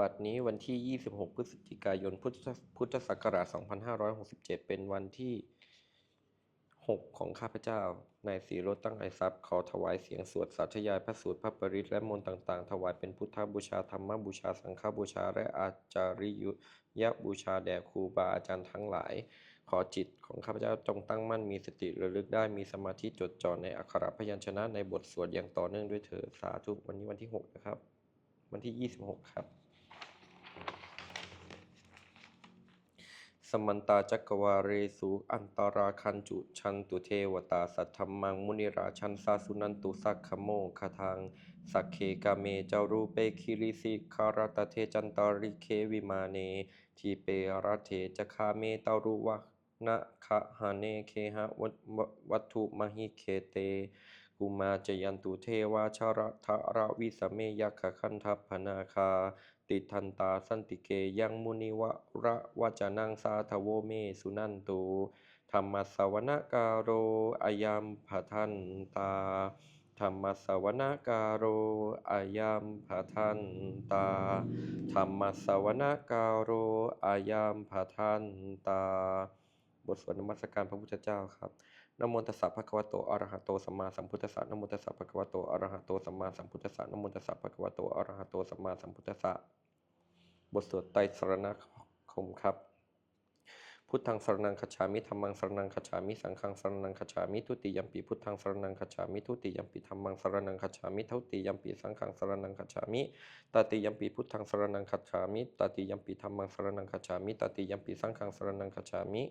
บัดนี้วันที่ 26 พฤศจิกายน พุทธทธศักราช 2567 เป็นวันที่ 6 ของข้าพเจ้า นายสีรจน์ตั้งไอทรัพย์ขอถวายเสียงสวดสาธยายพระสูตรพระปริตและมนต์ต่าง ๆ ถวายเป็นพุทธบูชาธรรมบูชา สังฆบูชา และอาจาริยบูชาแด่ครูบาอาจารย์ทั้งหลาย ขอจิตของข้าพเจ้าจงตั้งมั่นมีสติระลึกได้มีสมาธิจดจ่อในอักขระพยัญชนะในบทสวดอย่างต่อเนื่องด้วยเถิดสาธุวันนี้วันที่ 6 นะครับ วันที่ 26 ครับ สมันตาจักวาเรสุอันตราคันจุชันตุเทวตาสัทธมมังมุนิราชันสาสุนันตุสักขโมคทางสักเคกาเมเจารูเปคิริสิคารตเทจันตาริเควิมาเนทีเปรเทจคาเมตารุวะนะคะหาเนเคหะวัตวัตถุมหิเคเตกุมาจยันตุเทวาชรทระวิสเมยักขคันทัพพนาคา ติทันตาสันติเกยังมุนิวะระวจนังสาทโวเมสุนันตุธรรมสวนการโรอายัมภทันตา ธรรมสวนการโรอายัมภทันตา ธรรมสวนการโรอายัมภทันตา บทสวดนมัสการพระพุทธเจ้าครับ นโมตัสสะภะคะวะโตอะระหะโตสัมมาสัมพุทธัสสะนโมตัสสะภะคะวะโตอะระหะโตสัมมาสัมพุทธัสสะนโมตัสสะภะคะวะโตอะระหะโตสัมมาสัมพุทธัสสะบทสวดไตรสรณคมครับ พุทธังสรณังคัจฉามิธัมมังสรณังคัจฉามิสังฆังสรณังคัจฉามิทุติยัมปิพุทธังสรณังคัจฉามิทุติยัมปิธัมมังสรณังคัจฉามิทุติยัมปิสังฆังสรณังคัจฉามิตติยัมปิพุทธังสรณังคัจฉามิตติยัมปิธัมมังสรณังคัจฉามิตติยัมปิสังฆังสรณังคัจฉามิ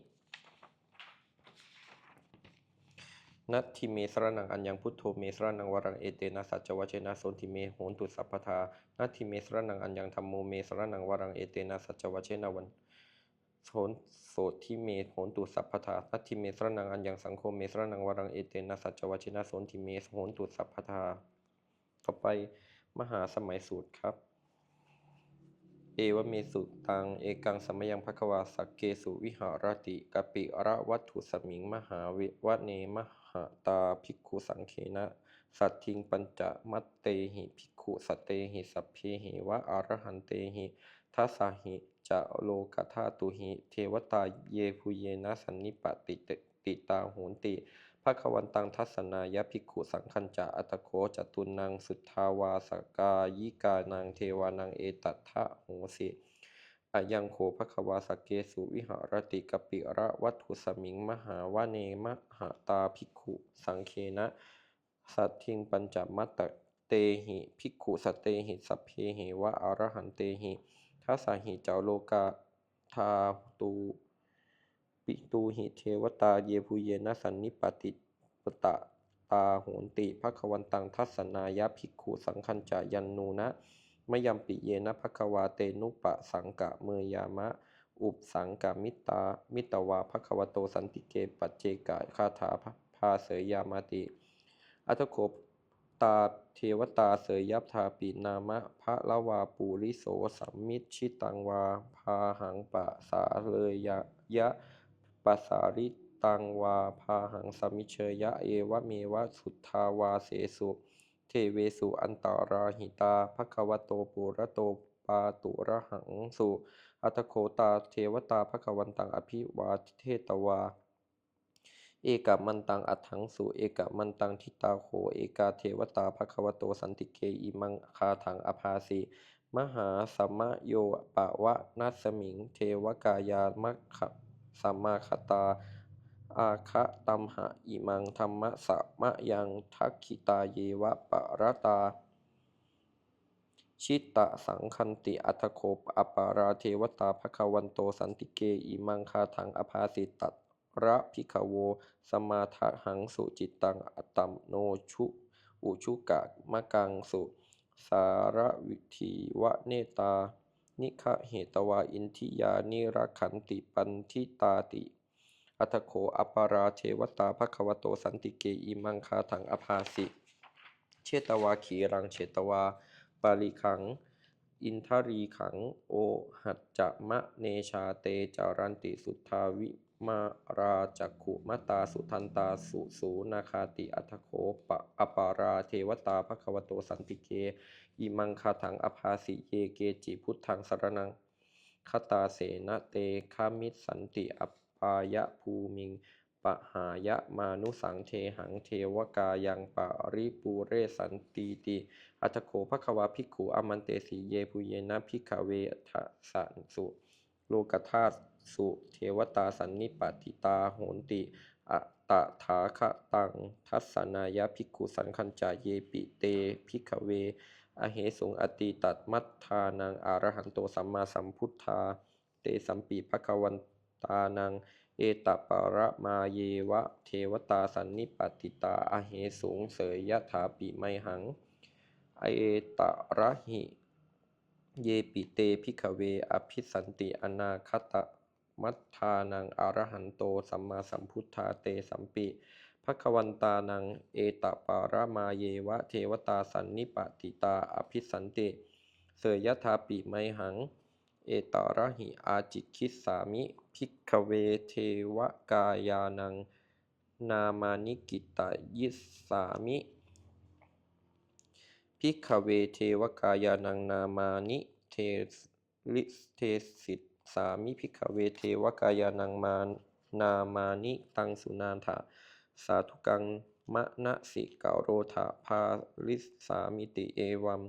นัตทิเมสรนังอัญญังพุทโธเมสรนังวรังเอเตนะสัจวัชนะโสนทิเมโหนตุสัพพทานัตทิเมสรนังอัญญังธรรมโมเมสรนังวรังเอเตนะสัจวัชนะวันโสนโสทิเมโหนตุสัพพทานัตทิเมสรนังอัญญังสังโฆเมสรนังวรังเอเตนะสัจวัชนะโสนทิเมโหนตุสัพพทาต่อไปมหาสมัยสูตรครับ เอวเมสุตัง เอกังสมยังภควาสักเกสุวิหารติกปิระวัตถุสมิงมหาวิวเนมห ตาภิกขุสังเคนะ สัตทิงปัญจมัตเตหิภิกขุสเตหิสัพเพหิวะอรหันเตหิทัสสาหิจะโลกธาตุหิ เทวตาเยภูเยนะสันนิปติตติตาโหนติภควันตังทัศนายภิกขุสังคัญจะอัตโคจตุนังสุทธาวาสกายิกานังเทวานังเอตัทะโหสิ อายังโขภควาสเกสุวิหารติกปิระวัตถุสมิงมหาวเนมหาตาภิกขุ สังเคนะ สัตทิงปัญจมัตตเตหิภิกขุสเตหิสัพเพหิวะอรหันเตหิทัสหิเจ้าโลกาทาตูปิตูหิเทวตาเยภูเยนะสันนิปติปตะตาโหนติภควันตังทัศนายะภิกขุสังคัญจายันนูนะ มยัมปิเยนะภควาเตนุปะสังกะเมยามะ อุปสังกามิตา มิตวาภควโตสันติเกปัจเจกะคาถาภาเสยยามาติ อัตโคตาเทวตาเสยยับทาปีนามะพระละวาปูริโสสัมมิชิตังวา พาหังปะสาเลยยะยะปะสาริตังวา พาหังสมิเชยะเอวะเมวะสุทธาวาเสสุ เทเวสุอันตาราหิตาภควโตปุระโตปาตุระหังสุอัตโคตาเทวตาภควันตังอภิวาเทตวา เอกมันตังอัฏฐังสุเอกมันตังทิตาโขเอกาเทวตาภควโตสันติเกอิมังคาถังอภาสีมหาสัมมโยปะวะนัสมิง เทวกายามะขะสัมมาคตา อาคะตัมหะอิมังธรรมะสะมะยังทักขิตาเยวะปะระตา ชิตตะสังคันติอัตโคปอปาราเทวตาภควันโตสันติเกอิมังคาถังอภาสิตัตระพิขโว สมาทะหังสุจิตตังอตัมโนชุอุชุกะมะกังสุ สารวิธีวะเนตา นิคะเหตวาอินทิยานิรักขันติปันทิตาติ อัตโขอปาราเทวตาภควโตสันติเกอิมังคาถังอภาสิ เชตวาขีรังเชตวา ปาลิขัง อินทรีขัง โอหัจจมะเนชาเตจารันติสุทธาวิมาราจักขุมตาสุทันตาสุสูนาคาติอัทโคปะอปาราเทวตาภควโตสันติเกอิมังคาถังอภาสิเยเกจิพุทธังสรณังคตาเสนะเตคามิสสันติอปายะภูมิงปหายะมานุสังเทหังเทวกายังปาริปูเรสันตีติอัตโขภควาภิกขุอมันเตสีเยปุเยนะภิกขเวทะสันสุโลกธาตุสุเทวตาสันนิปติตาโหนติอะตะถาคะตังทัสสนายะภิกขุสังคัญจาเยปิเตภิกขเว อเหสุงอติตัดมัทธานังอารหันโตสัมมาสัมพุทธา เตสัมปีภควัน ตานัง เอตปะระมาเยวะ เทวตาสันนิปติตาอเหสุงเสยยะถาปิไมหัง เอตระหิ เยปิเตภิกเว อภิสันติอนาคตมัทธานังอรหันโตสัมมาสัมพุทธาเตสัมปิภควันตานัง เอตปาระมาเยวะ เทวตาสันนิปติตาอภิสันติเสยยะถาปิไมหัง เอตาระหิอาจิคิสสามิภิกเวเทวกายานัง นามานิกิตายิสามิภิกเวเทวกายานังนามานิเทลิเทสิตสามิภิกเวเทวกายานังมานามานิตังสุนานถาสาธุกังมะนะสิกาโรธาภาลิสามิติเอวัม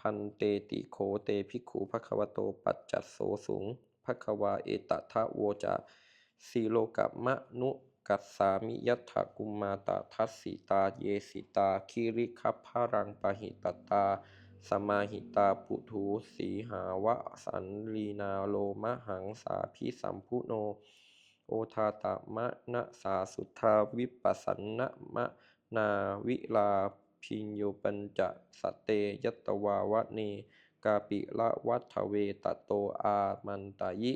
พันเตติโขเตภิกขุภควโตปัจจัสโสสุงภควาเอตทะโวจาสีโลกะมะนุกัสสามิยัตถกุมมาตาทัสสิตาเยสิตาคิริคัพพารังปหิตตา สมาหิตาปุถุสีหาวะสันลีนาโลมะหังสาพิสัมพุโน โอทาตมะนะสาสุทาวิปัสสนะมะนาวิลา พิญโยปัญจะสเตยัตวาวะเนกาปิละวัฏเวตโตอามันตายิ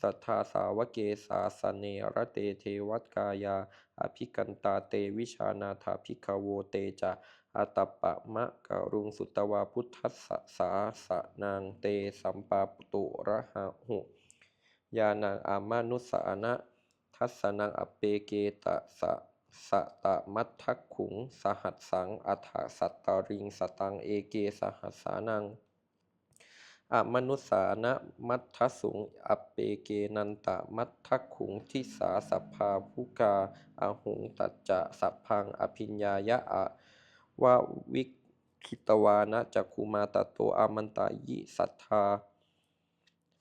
สัทธาสาวเกสาสเนระเตเทวัตกายา อภิกันตาเตวิชานาถาภิกขโวเตจะอาตปปะมะกะรุงสุตวาพุทธัสสาสนางเตสัมปาปตุระหะหุยานางอามานุสานะ ทัสสนังอเปเกตะสะ สตมัททักขุง สหัสสัง อัฏฐสัตตาริง สตัง เอเก สหัสสานัง อมนุสานะมัททสุง อเปเกนันตะมัททักขุง ทิสาสภาภุกาอาหุงตัจจะสัพพัง อภิญญายะอะวะวิคิตวานะจักคุมาตโตอามันตายิสัทธา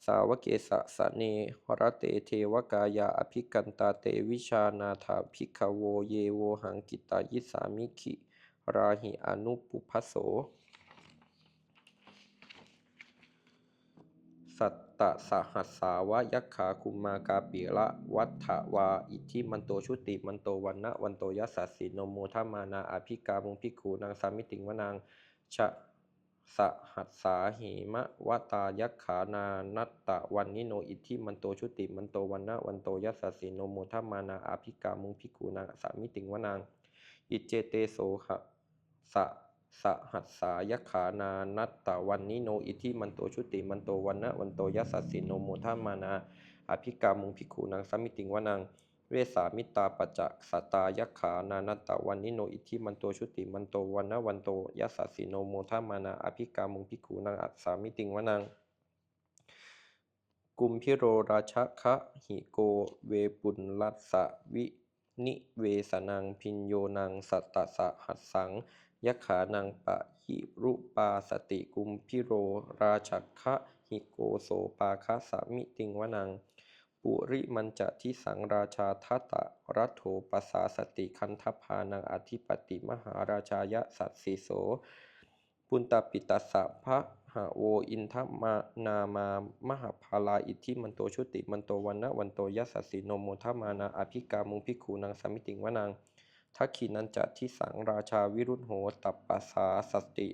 สาวเกสะสะเนหรเตเทวกายาอภิกันตาเตวิชานาถาภิกขโวเยโวหังกิตายิสามิขิ ราหิอนุปุพพโส สัตตะสหัสสาวะยักขาคุมมากาปิละวัฏฐวา อิทิมันโตชุติมันโตวันนะวันโตยัสสสสิโนโมทามานาอภิกามุงภิกขุนางสามิติงวนางชะ สหัสสาหิมะวตายักขานานัตตะวันนิโนอิทธิมันโตชุติมันโตวันนะวันโตยัสสสสิโนโมทมานาอาภิกามุงภิกขุนางสามิติงวนาง อิเจเตโสหะสะสหัสสายขานานัตตะวันนิโนอิทธิมันโตชุติมันโตวันนะวันโตยัสสสสิโนโมทมานาอาภิกามุงภิกขุนางสามิติงวนาง เวสามิตาปัจจสตายักขานานัตตะวันนิโนอิทิมันโตชุติมันโตวันนวันโตยัสสสิโนโมทามานาอภิกามุงภิกขุนางอัสสามิติงวนัง กุมพิโรราชคะหิโกเวปุลลัสสะวินิเวสนังพินโยนังสัตตสะหัสสังยักขานังปะหิรุปาสติกุมพิโรราชคะหิโกโสปาคะสามิติงวนัง ปุริมันจะทิสังราชาทัตะรัตโถปสาสติคันทพานังอธิปติมหาราชายะสัตสีโส ปุณตปิตัสสะพระหะโวอินทมานามามหาภาลาอิทธิมันโตชุติมันโตวันนะวันโตยัสสสสิโนโมทมานาอภิกามุงภิขุนางสามิติงวนังทักขินันจะทิสังราชาวิรุณโหตัปปสาสติ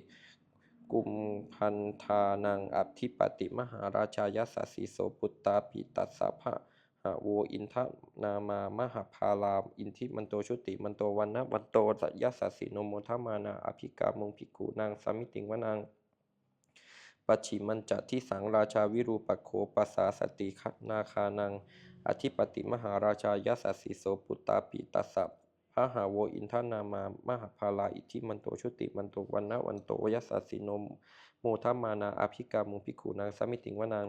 กุมพันธานังอธิปติมหาราชายสัสสีโสปุตตาปิตัสสะภะหะโวอินทนามามหาภาลามอินทิมันโตชุติมันโตวันนะวันโตยัสสสสิโนโมทามานาอภิกามงภิกขุนางสามิติงวนังปัจฉิมันจะที่สังราชาวิรูปโคปัสสาสตินาคานัง อธิปติมหาราชายสสสสีโสปุตตาปิตัสสะ พระหาโวอินทนามามหาภาลาอิทิมันโตชุติมันโตวันนะวันโตยัสสสิโนโมทัมมานาอภิกามุงภิขุนางสมิติงวนาง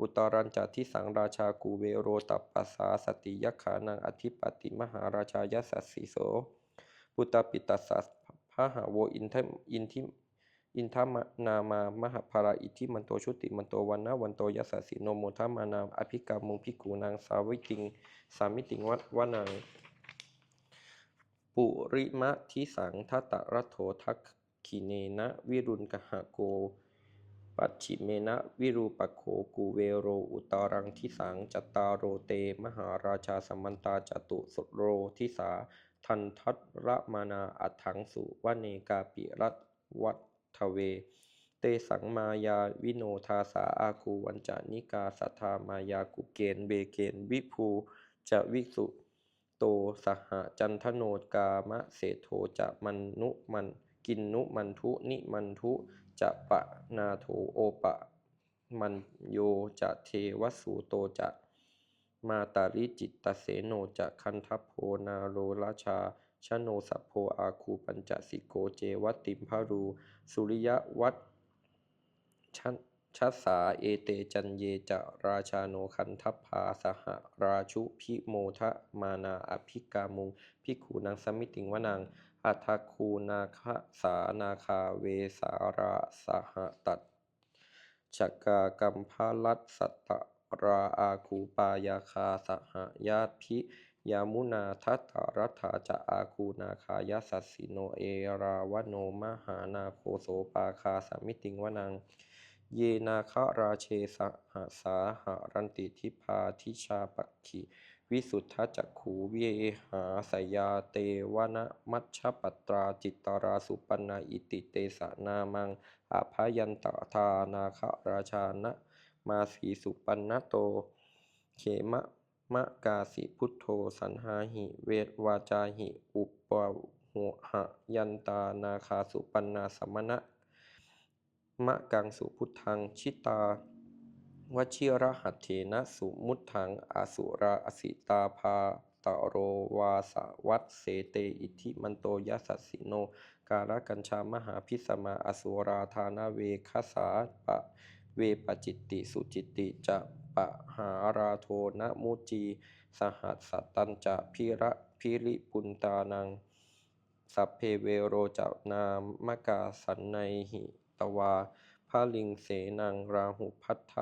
อุตรัญจทิสังราชากูเวโรตัปปัสสาสติยขานังอธิปติมหาราชายัสสสีโสปุตตปิตัสสะพระหาโวอินทอินทิอินทมนามามหาภาราอิทิมันโตชุติมันโตวันนะวันโตยัสสสิโนโมทัมมานาอภิกามุงภิขุนางสาวิติงสามิติงวัวนาง ปุริมะทิสังทัตตรัโถทักขิเนนะวิรุณกหะโก ปัจฉิเมนะวิรูปโคกูเวโรอุตารังทิสังจตารโรเต มหาราชาสมันตาจตุสโรทิสา ทันทัตระมานาอัฏฐังสุวเนกาปิรัตวัตทเว เตสังมายาวิโนทาสาอาคูวันจานิกาสัทธามายากุเกณเบเกณวิภูจะวิสุ สหจันทโนกามะเสโทจะมันนุมันกินนุมันทุนิมันทุจะปะนาโถโอปะ มันโยจะเทวสูโตจะมาตาริจิตตเสโนจะคันทัพโพนาโรราชาชโนสัพโพอาคูปัญจสิโกเจวัติมพารู สุริยวัตชัน ชัสสาเอเตจันเยจะราชาโนคันทัพพาสหราชุพิโมทะมานาอภิกามุงพิขูนางสมิติงวนางอัฏฐคูนาคสานาคาเวสาราสหตัดชกากัมพาลัตสัตตราอาคูปายาคาสหญาติพิยามุนาทัตตรัฐาจะอาคูนาคายาสัสสิโนเอราวโนมหานาโคโสปาคาสมิติงวนัง เยนาคราเชสหสาหารันติทิพาทิชาปักขิวิสุทธจักขูเวหาสยาเตวนะมัชปัตราจิตตราสุปนาอิติเตสนามังอภยันตทานาคราชานะมาสีสุปันนโต เขมะมะกาสิพุทโธสันหาหิ เวทวาจาหิ อุปหุหะยันตานาคาสุปันนาสมณะ มะกังสุพุทธังชิตาวชิระหัตเถนะสุมุตถังอสุราอสิตาภาตโรวาสวัตเสเตอิทิมันโตยัสสสิโน การกัญชามหาพิสมาอสุราธานาเวคสาปะเวปจิตติสุจิตติจะปะหาราโทนะมุจี สหัสสตัญจะพิระพิริปุนตานัง สัพเพเวโรจานามกาสันในหิ ตวาพาลิงเสนังราหุพัทธ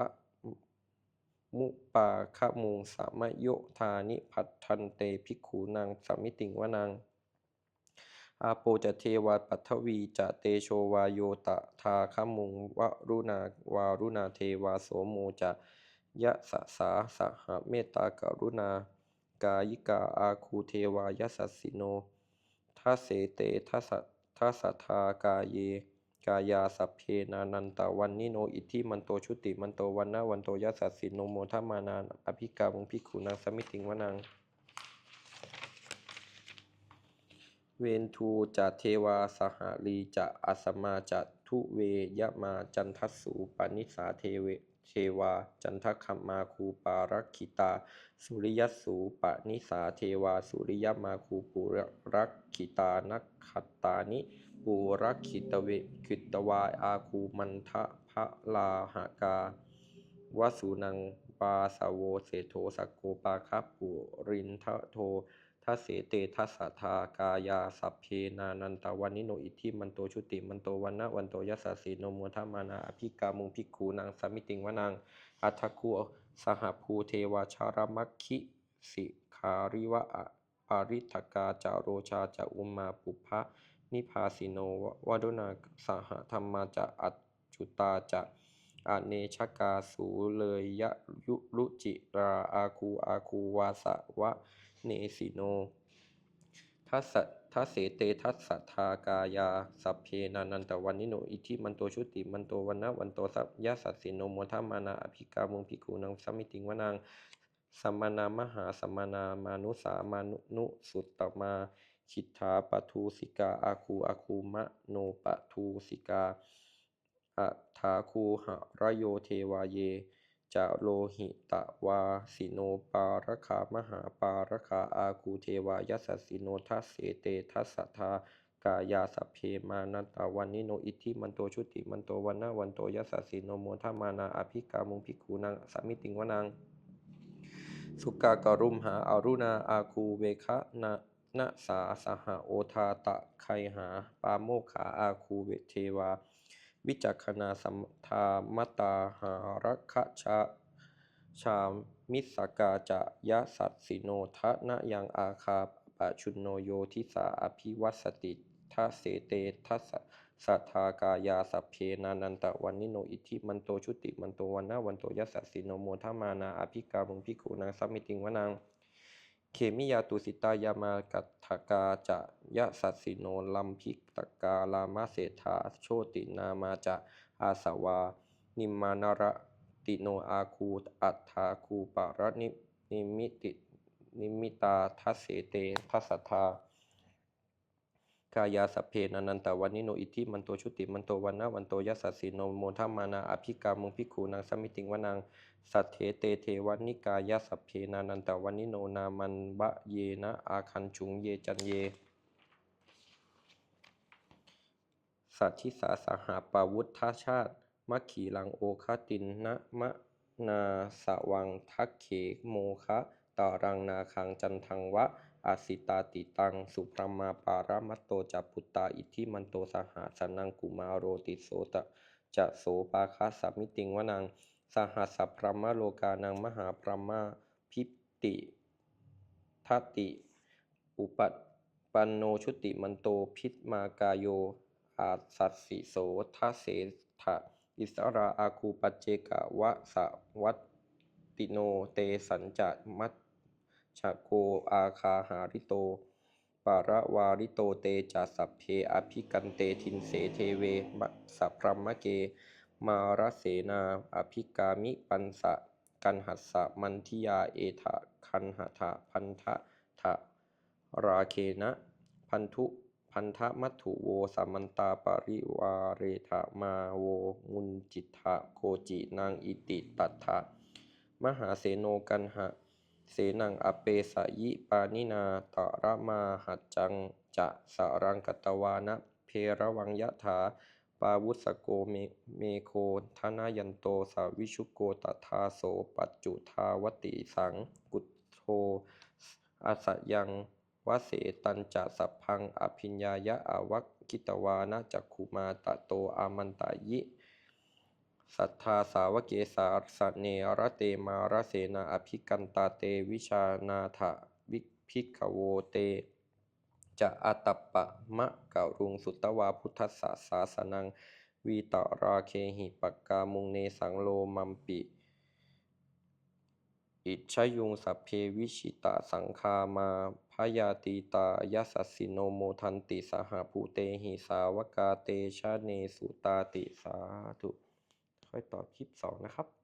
มุปาคมุงสามโยธานิพัทธันเตภิกขุนางสมิติงวานังอาโปจะเทวาปัทวีจะเตโชวาโยตะทาคมุงวรุณาวารุณาเทวาโสโมจะยะสะสาสหเมตตากรุณากายิกาอาคูเทวายสสสิโนทัสเสเตทัสทัสทากาเย กายาสัพเพนานันตาวันนิโนอิทิมันโตชุติมันโตวันนะวันโตยัสสสิโนโมทัมานาอภิกามุงพิขุนางสมิติงวนัง เวนทูจะเทวาสหลีจะอัสมาจะทุเวยะมาจันทัสสูปนิสาเทเวเทวา จันทคัมมาคูปารักขิตา สุริยสสูปนิสาเทวา สุริยมาคูปุรักขิตานักขัตตานิ ปูรักขิตเวขิตวายอาคูมันทะพะลาหากาวสุนังปาสาวเสโทสกโกปาคับปุรินทะโททัสเสเตทัสสะทากายาสัพเพนานันตวันนิโนอิทิมันโตชุติมันโตวันนะวันโตยัสสสีโนโมทัมมานาอภิกามุงภิกขูนางสมิติงวนังอัทคูสหภูเทวาชารมัคคิสิคาริวะปาริทกาจาโรชาจะอุมมาปุพะ นิพาสิโนวดุนาสหธรรมาจะอัจจุตาจะอเนชกาสูเลยยะยุรุจิราอาคูอาคูวาสะวะเนสิโนทัสทัสเสเตทัสสะทากายาสัพเพนานันตวันนิโนอิทิมันโตชุติมันโตวันนะวันโตสัพยะสัสสิโนโมทัมมานาอภิกามุงภิกขุนังสมิติงวนางสัมมานามหาสัมมานามานุสามานุสุตตมา คิทธาปทูสิกาอาคูอาคูมะโนปทูสิกาอัฏฐาคูหะระโยเทวาเยจะโลหิตะวาสิโนปารคามหาปารคาอาคูเทวายัสสสิโนทัสเสเตทัสสทากายาสัพเพมานันตาวันนิโนอิทิมันโตชุติมันโตวันนะวันโตยัสสิโนโมทามานาอภิกามุงภิกขุนางสมิติงวนังสุกากรุมหาอารุณาอาคูเวคะนะ นะสาสหโอทาตะไคหา ปาโมขาอาคูเวเทวา วิจักขณาสัมทามตาหารักขชาชามิสกาจะยะสัตสิโนทะนะยังอาคาปะชุนโนโยทิสาอภิวัสติทัสเสเตทัสสัทธากายาสัพเพนานันตะวันนิโนอิทิมันโตชุติมันโตวันนะวันโตยัสสะสิโนโมทามานาอภิกามุงพิกขุนางสัมมิติงวนัง เคมิยาตุสิตายามากัตถกาจะยะสัสสิโนลัมพิกตกาลามาเศธาโชตินามาจะอาสวา นิมมานระติโนอาคูอัตถาคูปะระนินิมิตินิมิตาทัสเสเตทัสสทา กายาสัพเพนันันตวันนิโนอิทิมันโตชุติมันโตวันนะวันโตยัสสะสิโนโมทัมมานาอภิกามุงพิกขุนางสมิติงวนังสัทเถเตเทวันิกายสัพเพนานันตวันนิโนนามันบะเยนะอาคันชุงเยจันเย สัทธิสาสหาปาวุธาชาติมัคขีลังโอคตินนะมะนาสวังทักเขโมคะตารังนาคังจันทังวะ อาสิตาติตัง สุพรมาปารามัตโตจัปปุตตา อิทธิมันโตสหาสนังกุมาโรติโสตะจะโสปาคาสมิติงวนัง สหัสสพรมโลกานังมหาพรมาพิติทัตติ อุปัตปันโนชุติมันโตพิตมากาโย อาสัสสิโสทัเสทะอิสราอาคูปัจเจกะวะสะวัตติโนเตสัญจะมัช ชะโกอาคาหาริโต ปาระวาริโตเตจะสัพเพอภิกันเตทินเสเทเวมะสัพรหมเก มารเสนา อภิกามิปันสะ กันหัสสะมันทิยาเอทะคันหะทะพันทะทะราเคนะ พันธุพันธมัตถุโวสัมมันตาปริวาเรทะมาโวมุนจิตทะโคจินางอิติตัทะมหาเสโนกันหะ เสนังอเปสยิปานินาตระมาหัจจังจะสารังกตวานะเพระวังยะถาปาวุสโกเมเมโคทนายันโตสาวิชุโกตทาโสปัจจุทาวติสังกุตโทอาสยังวเสตันจะสัพพังอภิญญายะอาวัคกิตวานะจักขุมาตะโตอามันตายิ สัทธาสาวเกสาสเนระเตมารเสนาอภิกันตาเตวิชานาถะวิภิกขโวเต จะอาตปปะมะกะรุงสุตตวาพุทธสสะสาสนังวีตราเคหิปกกามุงเนสังโลมัมปิอิชยุงสัพเพวิชิตาสังคามาพยาตีตายสัสสสิโนโมทันติสหภูเตหิสาวกาเตชะเนสุตาติสาธุ ค่อยตอบคลิปสองนะครับ